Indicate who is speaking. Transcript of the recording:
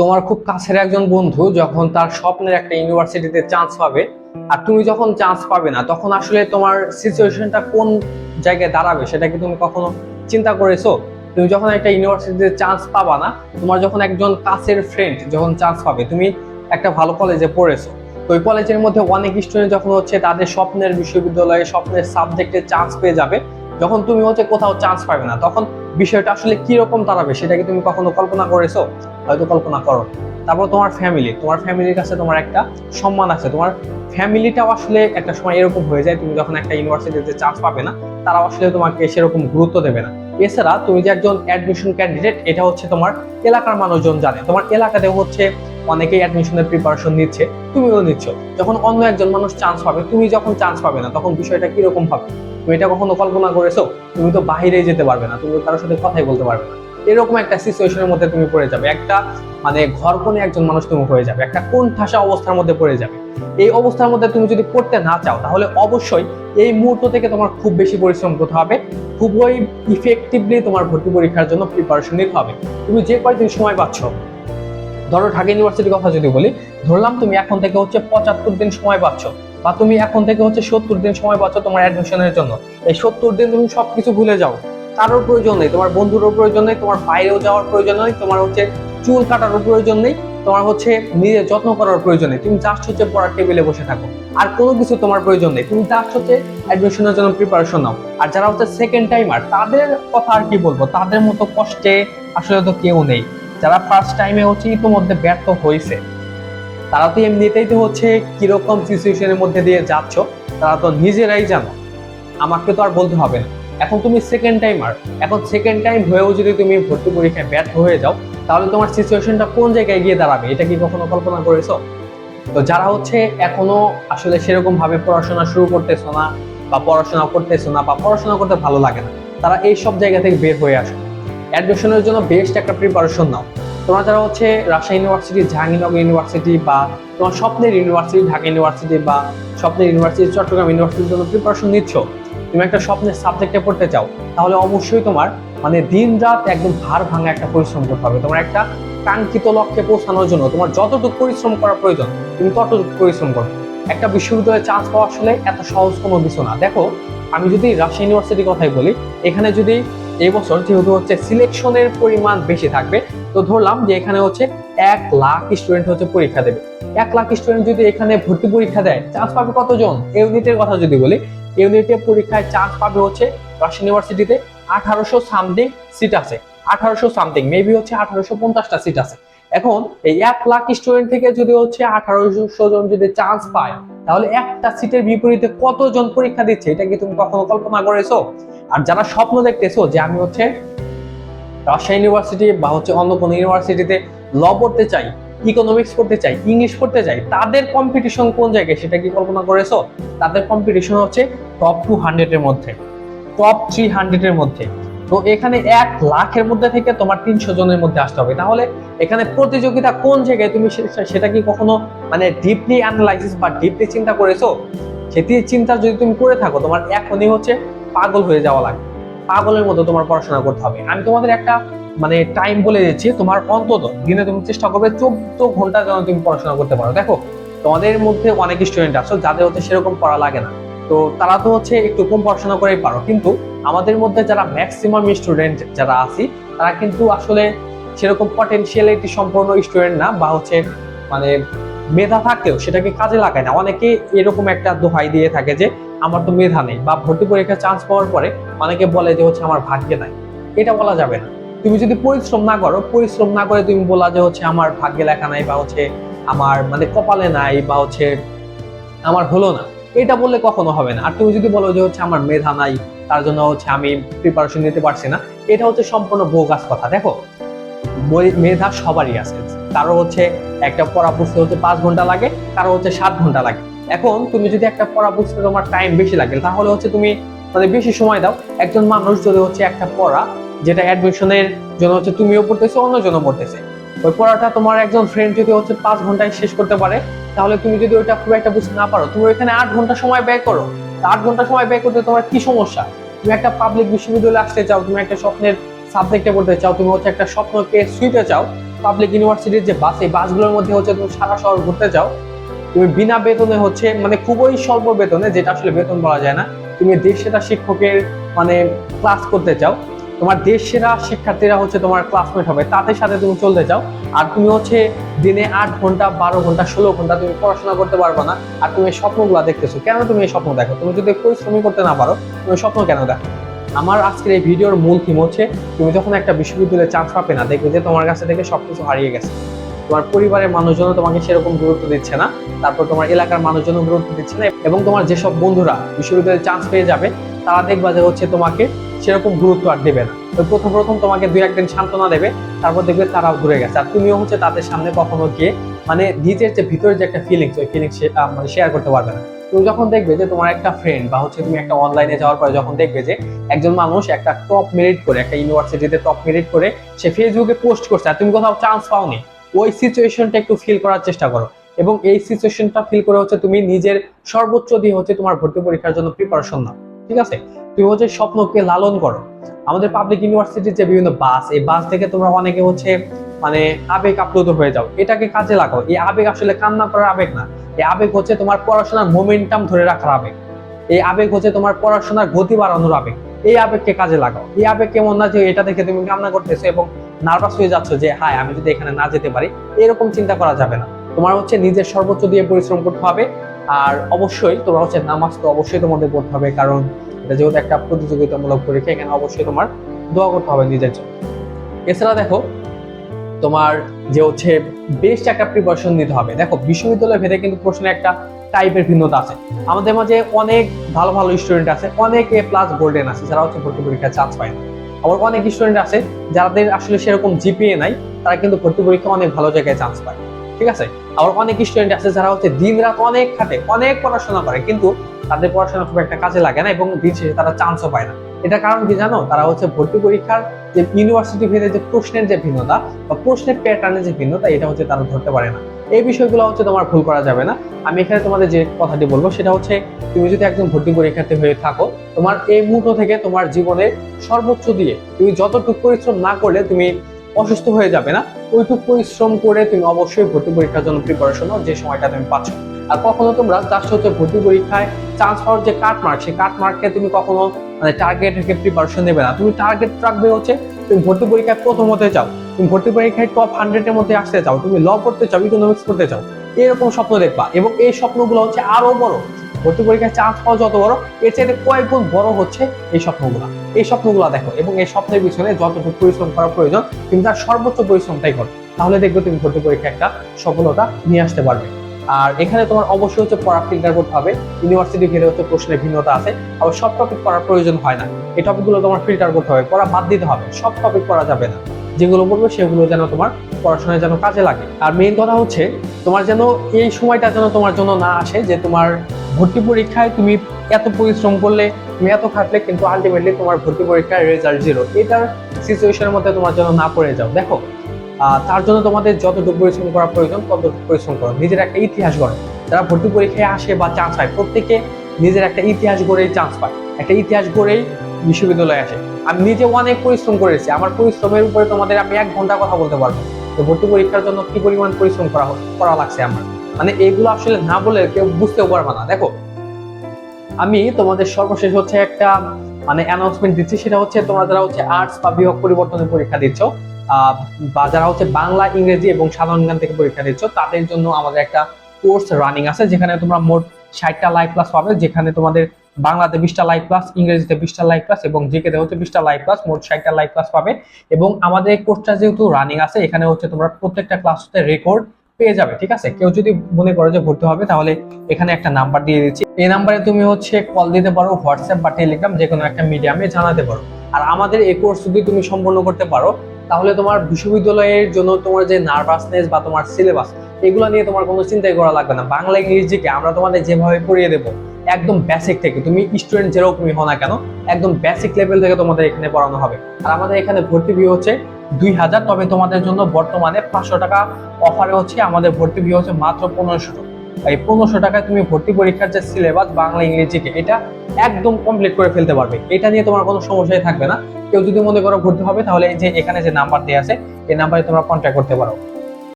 Speaker 1: তোমার খুব কাছের একজন বন্ধু যখন তার স্বপ্নের একটা ইউনিভার্সিটিতে চান্স পাবে, আর তুমি যখন চান্স পাবে না, তখন আসলে তোমার সিচুয়েশনটা কোন জায়গায় দাঁড়াবে সেটা কি তুমি কখনো চিন্তা করেছ? তুমি যখন একটা ইউনিভার্সিটিতে চান্স পাবা না, তোমার যখন একজন কাছের ফ্রেন্ড যখন চান্স পাবে, তুমি একটা ভালো কলেজে পড়েছো। তো ওই কলেজের মধ্যে অনেক স্টুডেন্ট যখন হচ্ছে তাদের স্বপ্নের বিশ্ববিদ্যালয়ে, স্বপ্নের সাবজেক্টে চান্স পেয়ে যাবে, যখন তুমি হচ্ছে কোথাও চান্স পাবে না, তখন বিষয়টা আসলে কি রকম দাঁড়াবে সেটা কি তুমি কখনো কল্পনা করেছ? হয়তো কল্পনা করো। তারপর তোমার ফ্যামিলি তোমার ফ্যামিলির কাছে তোমার একটা সম্মান আছে। তোমার ফ্যামিলিটাও আসলে একটা সময় এরকম হয়ে যায়, তুমি যখন একটা ইউনিভার্সিটিতে চান্স পাবে না তারা আসলে তোমাকে সেরকম গুরুত্ব দেবে না। এছাড়া তুমি যে একজন অ্যাডমিশন ক্যান্ডিডেট এটা হচ্ছে তোমার এলাকার মানুষজন জানে। তোমার এলাকাতেও হচ্ছে অনেকেই অ্যাডমিশনের প্রিপারেশন নিচ্ছে, তুমিও নিচ্ছ। যখন অন্য একজন মানুষ চান্স পাবে, তুমি যখন চান্স পাবে না, তখন বিষয়টা কীরকম হবে? তুমি এটা কখনো কল্পনা করেছ? তুমি তো বাহিরে যেতে পারবে না, তুমি কারোর সাথে কথাই বলতে পারবে না। এরকম একটা সিচুয়েশনের মধ্যে তুমি পড়ে যাবে। একটা মানে ঘর কোণে একজন মানুষ তুমি হয়ে যাবে। একটা কোন ঠাসা অবস্থার মধ্যে পড়ে যাবে। এই অবস্থার মধ্যে তুমি যদি পড়তে না চাও, তাহলে অবশ্যই এই মুহূর্ত থেকে তোমার খুব বেশি পরিশ্রম করতে হবে। খুবই ইফেক্টিভলি তোমার ভর্তি পরীক্ষার জন্য প্রিপারেশন নিতে হবে। তুমি যে কয়দিন সময় পাচ্ছ? ধরো ঢাকা ইউনিভার্সিটির কথা যদি বলি, ধরলাম তুমি এখন থেকে হচ্ছে পঁচাত্তর দিন সময় পাচ্ছ। বা তুমি এখন থেকে হচ্ছে সত্তর দিন সময় পাচ্ছ তোমার অ্যাডমিশনের জন্য। এই সত্তর দিন তুমি সবকিছু ভুলে যাও। কারোর প্রয়োজন নেই। তোমার বন্ধুরও প্রয়োজন নেই, তোমার বাইরেও যাওয়ার প্রয়োজন নেই, তোমার হচ্ছে চুল কাটারও প্রয়োজন নেই, তোমার হচ্ছে নিজের যত্ন করার প্রয়োজন নেই। তুমি জাস্ট হচ্ছে পড়ার টেবিলে বসে থাকো। আর কোনো কিছু তোমার প্রয়োজন নেই। তুমি জাস্ট হচ্ছে অ্যাডমিশনের জন্য প্রিপারেশন নাও। আর যারা হচ্ছে সেকেন্ড টাইমার তাদের কথা আর কি বলব? তাদের মতো কষ্টে আসলে তো কেউ নেই। যারা ফার্স্ট টাইমে হচ্ছে ইতিমধ্যে ব্যর্থ হয়েছে তারা তো এমনিতেই তো হচ্ছে কীরকম সিচুয়েশনের মধ্যে দিয়ে যাচ্ছ, তারা তো নিজেরাই জানো। আমাকে তো আর বলতে হবে না। এখন তুমি সেকেন্ড টাইমার এখন সেকেন্ড টাইম হয়েও যদি তুমি ভর্তি পরীক্ষায় ব্যর্থ হয়ে যাও, তাহলে তোমার সিচুয়েশনটা কোন জায়গায় গিয়ে দাঁড়াবে, এটা কি কখনো কল্পনা করেছ? তো যারা হচ্ছে এখনও আসলে সেরকম ভাবে পড়াশোনা শুরু করতেছো না, বা পড়াশোনা করতেছো না, বা পড়াশোনা করতে ভালো লাগে না, তারা এই সব জায়গা থেকে বের হয়ে আসো। অ্যাডমিশনের জন্য বেস্ট একটা প্রিপারেশন নাও। তোমরা যারা হচ্ছে রাজশাহী ইউনিভার্সিটি জাহাঙ্গীরনগর ইউনিভার্সিটি বা তোমার স্বপ্নের ইউনিভার্সিটি ঢাকা ইউনিভার্সিটি বা স্বপ্নের ইউনিভার্সিটি চট্টগ্রাম ইউনিভার্সিটির জন্য প্রিপারেশন নিচ্ছ। তুমি একটা স্বপ্নের সাবজেক্টে পড়তে চাও, তাহলে অবশ্যই তোমার মানে দিন রাত একদম ভার ভাঙা একটা পরিশ্রম করতে হবে। তোমার একটা কাঙ্ক্ষিত লক্ষ্যে পৌঁছানোর জন্য তোমার যতটুকু পরিশ্রম করা প্রয়োজন, তুমি ততটুকু পরিশ্রম করো। একটা বিশ্ববিদ্যালয়ে চান্স পাওয়া আসলে এত সহজ কোনো কিছু না। দেখো, আমি যদি রাজশাহী ইউনিভার্সিটির কথাই বলি, এখানে যদি এই বছর যেহেতু হচ্ছে সিলেকশনের পরিমাণ বেশি থাকবে, তো ধরলাম যে এখানে হচ্ছে এক লাখ স্টুডেন্ট হচ্ছে পরীক্ষা দেবে। এক লাখ স্টুডেন্ট যদি এখানে ভর্তি পরীক্ষা দেয় চান্স পাবে কতজন? ইউনিটের কথা যদি বলি ইউনিটে পরীক্ষায় চান্স পাবে হচ্ছে রাজশাহী ইউনিভার্সিটিতে আঠারোশো সামথিং সিট আছে। আঠারোশো সামথিং মেবি হচ্ছে আঠারোশো পঞ্চাশটা সিট আছে। এখন এই এক লাখ স্টুডেন্ট থেকে যদি হচ্ছে আঠারোশো জন যদি চান্স পায়, তাহলে একটা সিটের বিপরীতে কতজন পরীক্ষা দিচ্ছে, এটা কি তুমি কখনো কল্পনা করেছ? আর যারা স্বপ্ন দেখতেছো যে আমি হচ্ছে রাজশাহী ইউনিভার্সিটি বা হচ্ছে অন্য কোনো ইউনিভার্সিটিতে ল পড়তে চাই ইকোনমিক্স পড়তে চাই ইংলিশ পড়তে চাই, তাদের কম্পিটিশন কোন জায়গায় সেটা কি কল্পনা করেছ? তাদের কম্পিটিশন হচ্ছে টপ টু হান্ড্রেডের মধ্যে টপ থ্রি হান্ড্রেডের মধ্যে। তো এখানে এক লাখের মধ্যে থেকে তোমার তিনশো জনের মধ্যে আসতে হবে। তাহলে এখানে প্রতিযোগিতা কোন জায়গায় তুমি সেটা কি কখনো মানে ডিপলি অ্যানালাইসিস বা ডিপলি চিন্তা করেছ? সেটি চিন্তা যদি তুমি করে থাকো, তোমার এখনই হচ্ছে পাগল হয়ে যাওয়া লাগে। পাগলের মতো তোমার পড়াশোনা করতে হবে। আমি তোমাদের একটা মানে টাইম বলে দিচ্ছি, তোমার অন্তত দিনে তুমি চেষ্টা করবে চোদ্দ ঘণ্টা যেন তুমি পড়াশোনা করতে পারো। দেখো, তোমাদের মধ্যে অনেক স্টুডেন্ট আছো, যাদের হচ্ছে সেরকম পড়া লাগে না। তো তারা তো হচ্ছে একটু কম পড়াশোনা করেই পারো। কিন্তু আমাদের মধ্যে যারা ম্যাক্সিমাম স্টুডেন্ট যারা আছি, তারা কিন্তু আসলে সেরকম পটেনশিয়ালিটি সম্পন্ন স্টুডেন্ট না বা হচ্ছে মানে মেধা থাকলেও সেটাকে কাজে লাগায় না। অনেকে এরকম একটা দোহাই দিয়ে থাকে যে আমার তো মেধা নেই বা ভর্তি পরীক্ষায় চান্স পাওয়ার পরে অনেকে বলে যে হচ্ছে আমার ভাগ্যে নাই। এটা বলা যাবে না। তুমি যদি পরিশ্রম না করো, পরিশ্রম না করে তুমি বলা যে হচ্ছে আমার ভাগ্যে লেখা নাই বা হচ্ছে আমার মানে কপালে নাই বা হচ্ছে আমার হলো না। এটা বললে কখনো হবে না। আর তুমি যদি বলো যে হচ্ছে আমার মেধা নাই, তার জন্য হচ্ছে আমি প্রিপারেশন নিতে পারছি না, এটা হচ্ছে সম্পূর্ণ বোগাস কথা। দেখো মেধা সবারই আছে। কারও হচ্ছে একটা পড়া হচ্ছে পাঁচ ঘণ্টা লাগে, কারও হচ্ছে সাত ঘণ্টা লাগে। এখন তুমি যদি একটা পড়া বুঝতে তোমার টাইম বেশি লাগে, তাহলে হচ্ছে তুমি মানে বেশি সময় দাও। একজন মানুষ যদি হচ্ছে একটা পড়া, যেটা অ্যাডমিশনের জন্য হচ্ছে তুমিও পড়তেছো, অন্যজনও পড়তেছে। ওই পড়াটা তোমার একজন ফ্রেন্ড যদি হচ্ছে পাঁচ ঘন্টায় শেষ করতে পারে, তাহলে তুমি যদি ওইটা খুব একটা বুঝতে না পারো, তুমি ওইখানে আট ঘণ্টা সময় ব্যয় করো। আট ঘণ্টা সময় ব্যয় করতে তোমার কি সমস্যা? তুমি একটা পাবলিক বিশ্ববিদ্যালয়ে আসতে চাও, তুমি একটা স্বপ্নের সাবজেক্টে পড়তে চাও, তুমি হচ্ছে একটা স্বপ্নকে শুইতে চাও পাবলিক ইউনিভার্সিটির যে বাস এই বাসগুলোর মধ্যে হচ্ছে তুমি সারা শহর ঘুরতে যাও তুমি বিনা বেতনে হচ্ছে মানে খুবই স্বল্প বেতনে, যেটা আসলে বেতন বলা যায় না, তুমি দেশ সেরা শিক্ষকের মানে ক্লাস করতে চাও। তোমার দেশ সেরা শিক্ষার্থীরা হচ্ছে তোমার ক্লাসমেট হবে, তাদের সাথে তুমি চলতে চাও। আর তুমি হচ্ছে দিনে আট ঘণ্টা, বারো ঘণ্টা, ষোলো ঘণ্টা তুমি পড়াশোনা করতে পারবে না, আর তুমি স্বপ্নগুলো দেখতেছো। কেন তুমি এই স্বপ্ন দেখো? তুমি যদি পরিশ্রমই করতে না পারো, তুমি স্বপ্ন কেন দেখো? আমার আজকের এই ভিডিওর মূল থিম হচ্ছে, তুমি যখন একটা বিশ্ববিদ্যালয়ে চান্স পাবে না, দেখবে যে তোমার কাছে থেকে সবকিছু হারিয়ে গেছে। তোমার পরিবারের মানুষজন তোমাকে সেরকম গুরুত্ব দিচ্ছে না। তারপর তোমার এলাকার মানুষজন গুরুত্ব দিচ্ছে না এবং তোমার যেসব বন্ধুরা বিশ্ববিদ্যালয়ে চান্স পেয়ে যাবে, তারা দেখবা যে হচ্ছে তোমাকে সেরকম গুরুত্ব আর দেবে না। তো প্রথম প্রথম তোমাকে দুই একদিন সান্ত্বনা দেবে, তারপর দেখবে তারাও ঘুরে গেছে। আর তুমিও হচ্ছে তাদের সামনে কখনো গিয়ে মানে নিজের যে ভিতরে যে একটা ফিলিংস ওই ফিলিংস মানে শেয়ার করতে পারবে না। তুমি যখন দেখবে যে তোমার একটা ফ্রেন্ড বা হচ্ছে তুমি একটা অনলাইনে যাওয়ার পরে যখন দেখবে যে একজন মানুষ একটা টপ মেরিট করে, একটা ইউনিভার্সিটিতে টপ মেরিট করে, সে ফেসবুকে পোস্ট করছে, আর তুমি কোথাও চান্স পাওনি। ওই সিচুয়েশনটা একটু ফিল করার চেষ্টা করো। এবং এই সিচুয়েশনটা ফিল করে হচ্ছে তুমি নিজের সর্বোচ্চ দিয়ে হচ্ছে তোমার ভর্তি পরীক্ষার জন্য প্রিপারেশন নাও, ঠিক আছে? তুমি হচ্ছে স্বপ্নকে লালন করো। আমাদের পাবলিক ইউনিভার্সিটির যে বিভিন্ন বাস এই বাস থেকে তোমরা অনেকে হচ্ছে মানে আবেগ আপ্লুত হয়ে যাও। এটাকে কাজে লাগাও। এই আবেগ আসলে কান্না করার আবেগ না। এই আবেগ হচ্ছে তোমার পড়াশোনার মোমেন্টাম ধরে রাখার আবেগ। এই আবেগ হচ্ছে তোমার পড়াশোনার গতি বাড়ানোর আবেগ। এই আবেগকে কাজে লাগাও। এই আবেগ কেমন না যে এটা দেখে তুমি কান্না করতেছো এবং নার্ভাস হয়ে যাচ্ছ যে, হায়, আমি যদি এখানে না যেতে পারি। এরকম চিন্তা করা যাবে না। তোমার হচ্ছে নিজের সর্বোচ্চ দিয়ে পরিশ্রম করতে হবে। আর অবশ্যই তোমার হচ্ছে নামাজ তো অবশ্যই তোমাদের পড়তে হবে, কারণ এটা যেহেতু একটা প্রতিযোগিতামূলক পরীক্ষা, এখানে অবশ্যই তোমার দোয়া করতে হবে নিজের জন্য। এছাড়া দেখো, তোমার যে হচ্ছে বেস্ট একটা প্রিপারেশন নিতে হবে। দেখো, বিশ্ববিদ্যালয় ভেদে কিন্তু প্রশ্নে একটা টাইপের ভিন্নতা আছে। আমাদের মাঝে অনেক ভালো ভালো স্টুডেন্ট আছে, অনেক এ প্লাস গোল্ডেন আছে, যারা হচ্ছে ভর্তি পরীক্ষায় চান্স পায় না। আবার অনেক স্টুডেন্ট আছে যাদের আসলে সেরকম জিপিএ নাই, তারা কিন্তু ভর্তি পরীক্ষা অনেক ভালো জায়গায় চান্স পায়, ঠিক আছে? আবার অনেক স্টুডেন্ট আছে যারা হচ্ছে দিন রাত অনেক খাটে, অনেক পড়াশোনা করে, কিন্তু তাদের পড়াশোনা খুব একটা কাজে লাগে না এবং দিন শেষে তারা চান্সও পায় না। এটা কারণ কি জানো? তারা হচ্ছে ভর্তি পরীক্ষার যে ইউনিভার্সিটি ভেদে যে প্রশ্নের যে ভিন্নতা বা প্রশ্নের প্যাটার্নের যে ভিন্নতা, এটা হচ্ছে তারা ধরতে পারে না। এই বিষয়গুলো হচ্ছে তোমার ভুল করা যাবে না। আমি এখানে তোমাদের যে কথাটি বলব, সেটা হচ্ছে তুমি যদি একজন ভর্তি পরীক্ষার্থী হয়ে থাকো, তোমার এই মুহূর্ত থেকে তোমার জীবনে সর্বোচ্চ দিয়ে তুমি যতটুকু পরিশ্রম না করলে তুমি অসুস্থ হয়ে যাবে না। ওইটুকু পরিশ্রম করে তুমি অবশ্যই ভর্তি পরীক্ষার জন্য প্রিপারেশন যে সময়টা তুমি পাচ্ছ। আর কখনো তোমরা জাস্ট হচ্ছে ভর্তি পরীক্ষায় চান্স পাওয়ার যে কাট মার্ক সেই কাট মার্ককে তুমি কখনো মানে টার্গেট রেখে প্রিপারেশন নেবে না। তুমি টার্গেট রাখবে হচ্ছে তুমি ভর্তি পরীক্ষায় প্রথম হতে চাও। তুমি ভর্তি পরীক্ষায় টপ হান্ড্রেডের মধ্যে আসতে চাও, তুমি ল পড়তে চাও ইকোনমিক্স পড়তে চাও, এরকম স্বপ্ন দেখবা এবং এই স্বপ্নগুলো হচ্ছে আরও বড়। ভর্তি পরীক্ষায় চান্স পাওয়া যত বড়, এর চাইতে কয়েক গুণ বড় হচ্ছে এই স্বপ্নগুলো। এই স্বপ্নগুলো দেখো এবং এই স্বপ্নের পিছনে যতটুকু পরিশ্রম করা প্রয়োজন, তুমি তার সর্বোচ্চ পরিশ্রমটাই করো। তাহলে দেখবে তুমি ভর্তি পরীক্ষা একটা সফলতা নিয়ে আসতে পারবে। আর এখানে তোমার অবশ্যই হচ্ছে পড়া ফিল্টার করতে হবে ইউনিভার্সিটি ভেদে হচ্ছে প্রশ্নের ভিন্নতা আছে। আবার সব টপিক পড়ার প্রয়োজন হয় না। এই টপিকগুলো তোমার ফিল্টার করতে হবে, পড়া বাদ দিতে হবে। সব টপিক পড়া যাবে না। যেগুলো বলবে সেগুলো যেন তোমার পড়াশোনায় যেন কাজে লাগে। আর মেইন কথা হচ্ছে, তোমার যেন এই সময়টা যেন তোমার জন্য না আসে, যে তোমার ভর্তি পরীক্ষায় তুমি এত পরিশ্রম করলে, তুমি এত খাটলে, কিন্তু আলটিমেটলি তোমার ভর্তি পরীক্ষার রেজাল্ট জিরো এটার সিচুয়েশনের মধ্যে তোমার জন্য না পড়ে যাও। দেখো তার জন্য তোমাদের যতটুকু পরিশ্রম করা প্রয়োজন, ততটুকু পরিশ্রম করো। নিজের একটা ইতিহাস গড়ো। যারা ভর্তি পরীক্ষায় আসে বা চান্স পায়, প্রত্যেকে নিজের একটা ইতিহাস গড়েই চান্স পায়। একটা ইতিহাস গড়েই বিশ্ববিদ্যালয়ে আসে। আমি নিজে অনেক পরিশ্রম করেছি। আমার পরিশ্রমের উপরে তোমাদের আমি এক ঘণ্টা কথা বলতে পারব তো ভর্তি পরীক্ষার জন্য কি পরিমাণ পরিশ্রম করা করা লাগছে আমার? মানে এগুলো আসলে না বলে কেউ বুঝতেও পারবে না। দেখো, আমি তোমাদের সর্বশেষ হচ্ছে একটা মানে অ্যানাউন্সমেন্ট দিচ্ছি। সেটা হচ্ছে তোমরা যারা হচ্ছে আর্টস বা বিভাগ পরিবর্তনের পরীক্ষা দিচ্ছ বা যারা হচ্ছে বাংলা, ইংরেজি এবং সাধারণ জ্ঞান থেকে পরীক্ষা দিচ্ছ, তাদের জন্য আমাদের একটা কোর্স রানিং আছে, যেখানে তোমরা মোট ষাটটা লাইভ ক্লাস পাবে, যেখানে তোমাদের বাংলাতে বিশটা লাইভ ক্লাস ইংরেজিতে বিশটা লাইভ ক্লাস এবং জিকেতে হচ্ছে বিশটা লাইভ ক্লাস মোট ষাটটা লাইভ ক্লাস পাবে। এবং আমাদের এই কোর্সটা যেহেতু রানিং আছে, এখানে হচ্ছে তোমরা প্রত্যেকটা ক্লাস রেকর্ড পেয়ে যাবে, ঠিক আছে? কেউ যদি মনে করো যে ভর্তি হবে, তাহলে এখানে একটা নাম্বার দিয়ে দিচ্ছি। এই নাম্বারে তুমি হচ্ছে কল দিতে পারো হোয়াটসঅ্যাপ বা টেলিগ্রাম যে কোনো একটা মিডিয়ামে জানাতে পারো। আর আমাদের এই কোর্স যদি তুমি সম্পন্ন করতে পারো, তাহলে তোমার বিশ্ববিদ্যালয়ের জন্য তোমার যে নার্ভাসনেস বা তোমার সিলেবাস এগুলো নিয়ে তোমার কোনো চিন্তাই করা লাগবে না। বাংলা ইংরেজিকে আমরা তোমাদের যেভাবে পড়িয়ে দেবো একদম বেসিক থেকে। তুমি স্টুডেন্ট যেরকমই হও না কেন, একদম বেসিক লেভেল থেকে তোমাদের এখানে পড়ানো হবে। আর আমাদের এখানে ভর্তি ফি হচ্ছে দুই হাজার, তবে তোমাদের জন্য বর্তমানে পাঁচশো টাকা অফারে হচ্ছে আমাদের ভর্তি ফি হচ্ছে মাত্র পনেরোশো টাকা। এই পনেরোশো টাকায় তুমি ভর্তি পরীক্ষার যে সিলেবাস বাংলা ইংরেজিকে এটা একদম কমপ্লিট করে ফেলতে পারবে। এটা নিয়ে তোমার কোনো সমস্যাই থাকবে না। কেউ যদি মনে করো ভর্তি হবে, তাহলে এই যে এখানে যে নাম্বার দেওয়া আছে, এই নাম্বারে তোমরা কন্ট্যাক্ট করতে পারো।